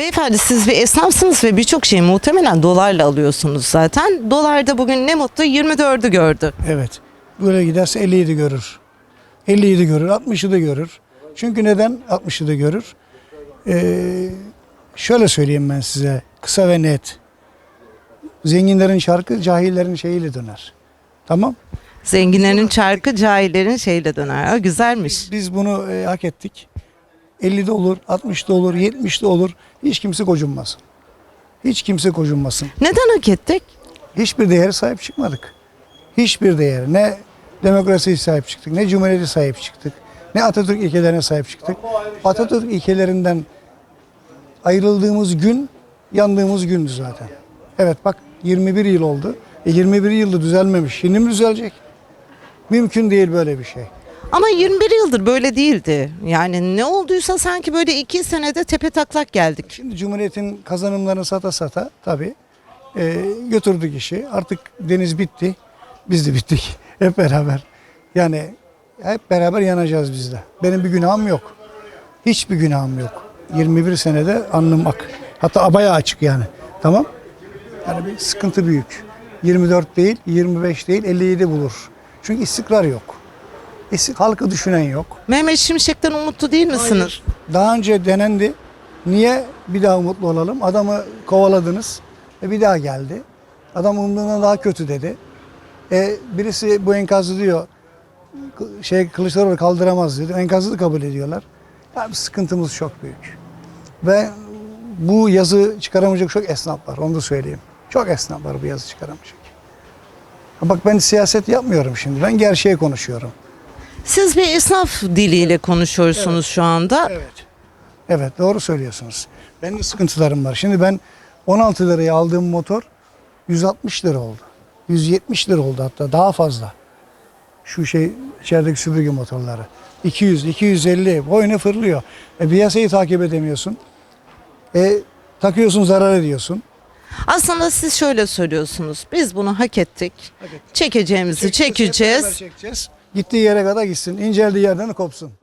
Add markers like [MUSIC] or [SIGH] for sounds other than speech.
Beyefendi siz bir esnafsınız ve birçok şeyi muhtemelen dolarla alıyorsunuz zaten. Dolar da bugün ne mutlu 24'ü gördü. Evet. Böyle giderse 57 görür. 57 görür, 60'ı da görür. Çünkü neden 60'ı da görür? Ee, şöyle söyleyeyim ben size kısa ve net. Zenginlerin şarkı cahillerin şeyiyle döner. Tamam? Zenginlerin çarkı cahillerin şeyle döner. Ha, güzelmiş. Biz bunu e, hak ettik. 50'de olur, 60'da olur, 70'de olur. Hiç kimse gocunmasın. Hiç kimse gocunmasın. Neden hak ettik? hiçbir değere sahip çıkmadık. Hiçbir değer. Ne demokrasiye sahip çıktık, ne cumhuriyete sahip çıktık, ne Atatürk ilkelerine sahip çıktık. Atatürk ilkelerinden ayrıldığımız gün yandığımız gündü zaten. Evet bak 21 yıl oldu. E 21 yılda düzelmemiş. Şimdi mi düzelecek? Mümkün değil böyle bir şey. Ama 21 yıldır böyle değildi. Yani ne olduysa sanki böyle iki senede tepe taklak geldik. Şimdi Cumhuriyet'in kazanımlarını sata sata tabii e, götürdük işi. Artık deniz bitti. Biz de bittik. [LAUGHS] Hep beraber. Yani hep beraber yanacağız biz de. Benim bir günahım yok. Hiçbir günahım yok. 21 senede alnım ak. Hatta bayağı açık yani. Tamam. Yani bir sıkıntı büyük. 24 değil, 25 değil, 57 bulur. Çünkü istikrar yok. Halkı düşünen yok. Mehmet Şimşek'ten umutlu değil misiniz? Daha önce denendi. Niye bir daha umutlu olalım? Adamı kovaladınız. E bir daha geldi. Adam umduğundan daha kötü dedi. E birisi bu enkazı diyor şey Kılıçdaroğlu kaldıramaz dedi. Enkazı da kabul ediyorlar. Yani sıkıntımız çok büyük. Ve bu yazı çıkaramayacak çok esnaf var. Onu da söyleyeyim. Çok esnaf var bu yazı çıkaramayacak. Bak ben siyaset yapmıyorum şimdi. Ben gerçeği konuşuyorum. Siz bir esnaf diliyle konuşuyorsunuz şu anda. Evet. Evet doğru söylüyorsunuz. Benim de sıkıntılarım var. Şimdi ben 16 liraya aldığım motor 160 lira oldu. 170 lira oldu hatta daha fazla. Şu şey içerideki süpürge motorları. 200, 250 boyuna fırlıyor. E, piyasayı takip edemiyorsun. E, takıyorsun zarar ediyorsun. Aslında siz şöyle söylüyorsunuz. Biz bunu hak ettik. Çekeceğimizi Çekeceğiz, hep beraber çekeceğiz. çekeceğiz. Gittiği yere kadar gitsin. İnceldiği yerden kopsun.